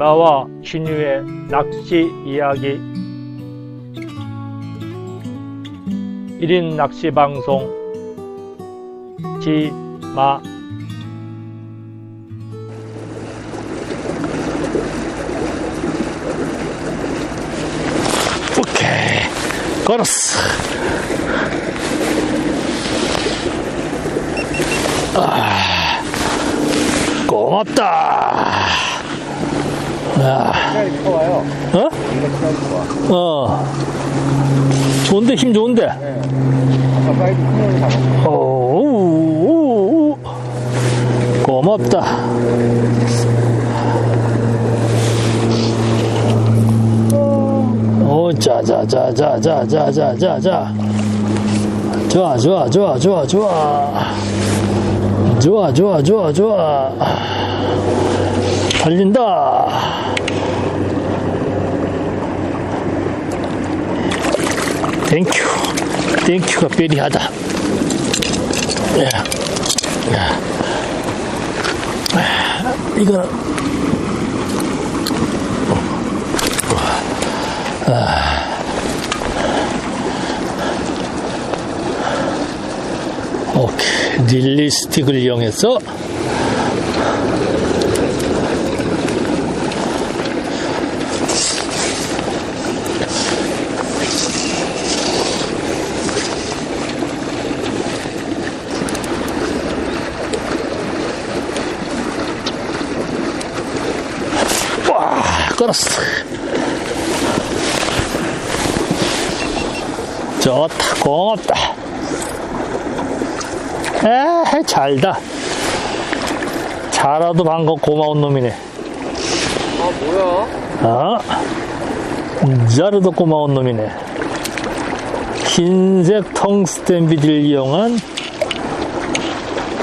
지마와 신유의 낚시 이야기. 1인 낚시 방송. 지마. 오케이. 걸었어. 아 고맙다 아, 시간이 커와요 어? 어 좋은데 힘 좋은데 네. 아까 사이즈 큰형이 잡았어 오, 고맙다. 오, 자, 자, 자, 자, 자, 자, 자, 자, 자. 좋아, 좋아, 좋아, 좋아, 좋아. 좋아, 좋아, 좋아, 좋아. 달린다. 땡큐. 땡큐가 베리하다. 예. 야. 이거는 아. 오케이 릴리 스틱을 이용해서 와 끌었어 좋다 고맙다. 에 잘다. 잘하도 방금 고마운 놈이네. 아 뭐야? 어? 잘하도 고마운 놈이네. 흰색 텅스텐 비드를 이용한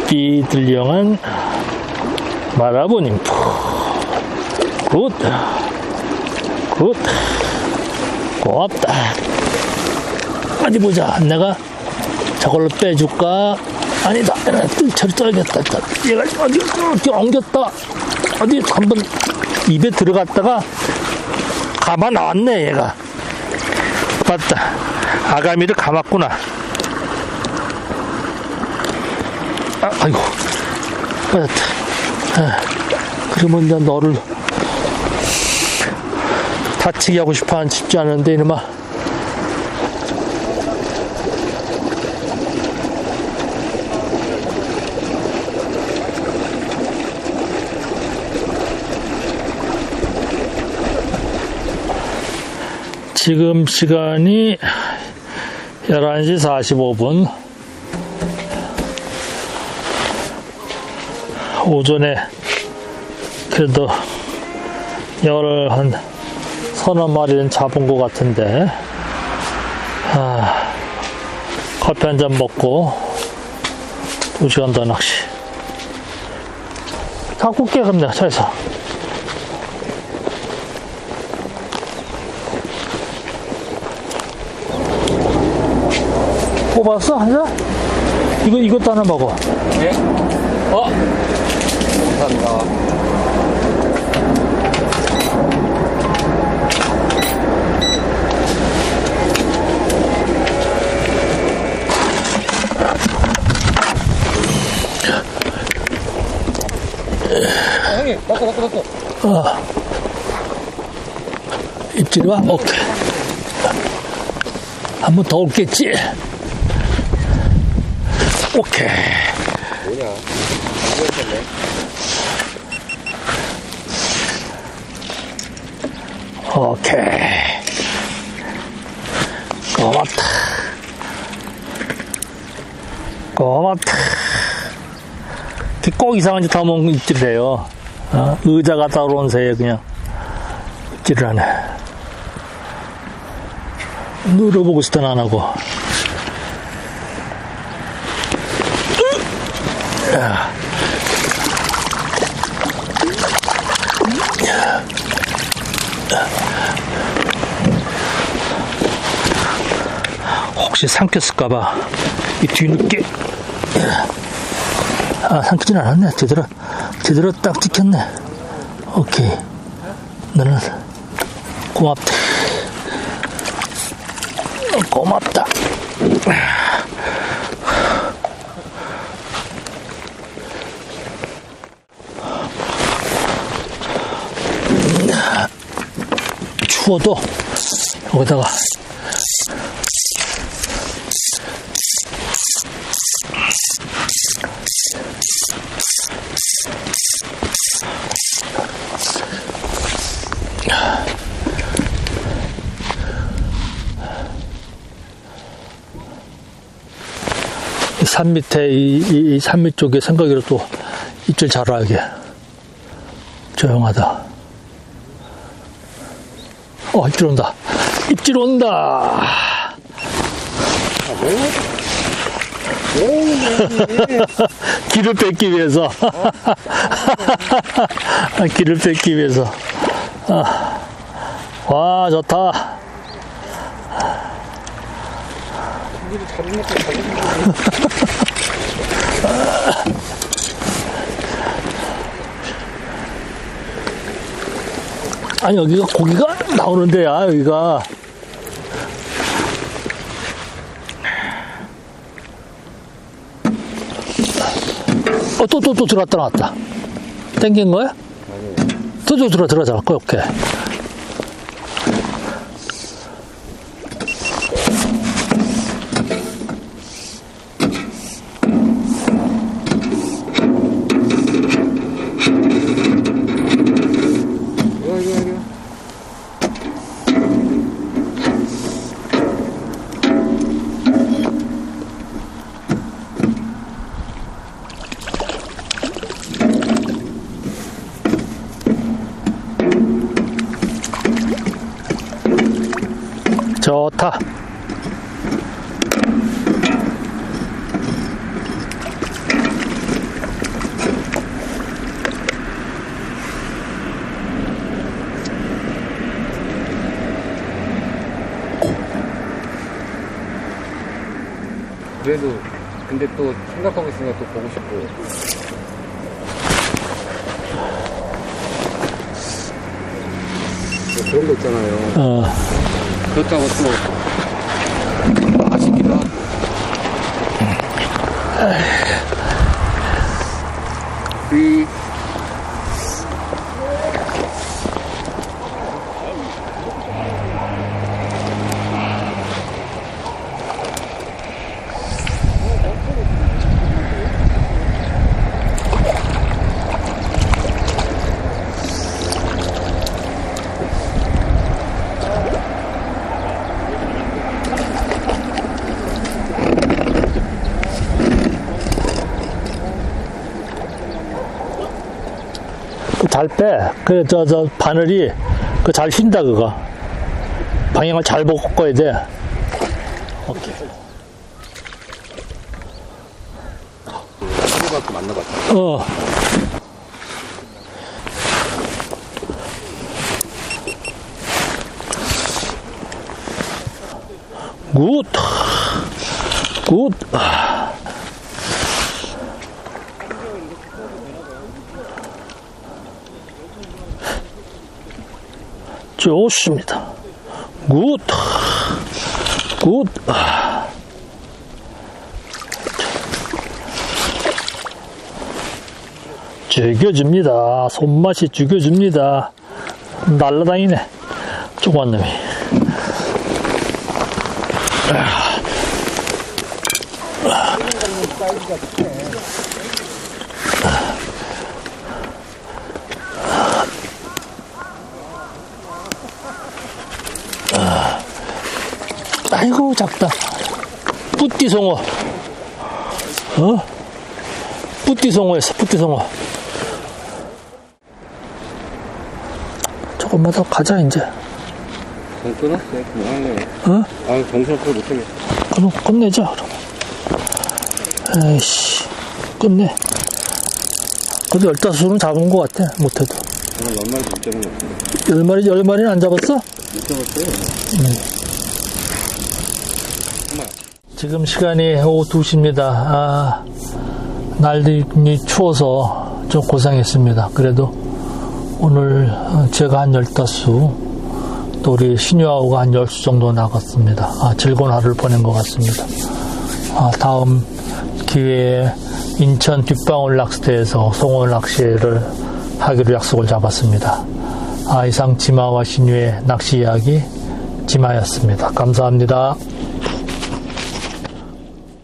비드를 이용한 마라보님. 굿. 굿. 고맙다. 어디 보자. 내가 저걸로 빼줄까? 아니다. 뜰채로 떠야겠다. 얘가 어디, 이렇게 엉겼다. 어디 한번 입에 들어갔다가 감아 나왔네, 얘가. 맞다. 아가미를 감았구나. 아, 아이고. 빠졌다. 아, 그러면 이제 너를 다치게 하고 싶어 한 싶지 않은데 이놈아. 지금 시간이 11시 45분. 오전에 그래도 열을 한 서너 마리는 잡은 것 같은데, 아, 커피 한 잔 먹고, 두 시간 더 낚시. 갖고 올게, 내가 차에서. 뽑았어? 한 잔? 이거, 이것도 하나 먹어. 예? 어? 아, 넣고 입질이 와? 오케이. 한 번 더 올겠지? 오케이. 뭐냐 오케이. 고맙다. 고맙다. 꼭 이상한 짓 하면 입질을 해요. 어? 의자가 따로 온 새에 그냥 입질을 하네. 눌러보고 싶던 안 하고. 혹시 삼켰을까봐 이 뒤늦게 아 삼키진 않았네 제대로 제대로 딱 찍혔네 오케이 너는 고맙다. 고맙다. 추워도 여기다가 산 밑에 이, 이, 이 산밑 쪽에 생각이로 또 입질 잘 하게 조용하다. 어 입질 온다. 입질 온다. 길을 뺏기 위해서. 길을 뺏기 위해서. 아. 와 좋다. 아니 여기가 고기가 나오는 데야 여기가. 어또 또또 들어갔다 나왔다. 땡긴 거야? 또또 들어 들어가잖아 오케이 좋다 그래도, 근데 또 생각하고 있으니까 또 보고 싶고. 뭐 그런 거 있잖아요. 어 그렇다고 또 아쉽기도 하고. 이 잘 빼. 그래, 저, 저, 바늘이, 그 잘 휜다, 그거. 방향을 잘 보고 꺾어야 돼. 오케이. 해갖고 만나봤다. 어. 굿. 굿. 좋습니다. 굿. 굿. 죽여줍니다. 손맛이 죽여줍니다. 날라다니네. 조그만 놈이. 아이고, 작다. 뿌띠송어. 어? 뿌띠송어였어, 뿌띠송어. 조금만 더 가자, 이제. 전 끊었어요. 그만할래요. 어? 아, 정신 없어 못하겠어. 그럼 끝내자, 그럼. 에이씨, 끝내. 그래도 열다섯은 잡은 것 같아, 못해도. 저는 연말 못 잡은 거 없어요. 열 마리, 열 마리는 안 잡았어? 못 잡았어요. 지금 시간이 오후 2시입니다. 아, 날이 추워서 좀 고생했습니다. 그래도 오늘 제가 한 15수, 또 우리 신유아우가 한 10수 정도 나갔습니다. 아, 즐거운 하루를 보낸 것 같습니다. 아, 다음 기회에 인천 뒷방울 낚시대에서 송월 낚시를 하기로 약속을 잡았습니다. 아, 이상 지마와 신유의 낚시 이야기 지마였습니다. 감사합니다.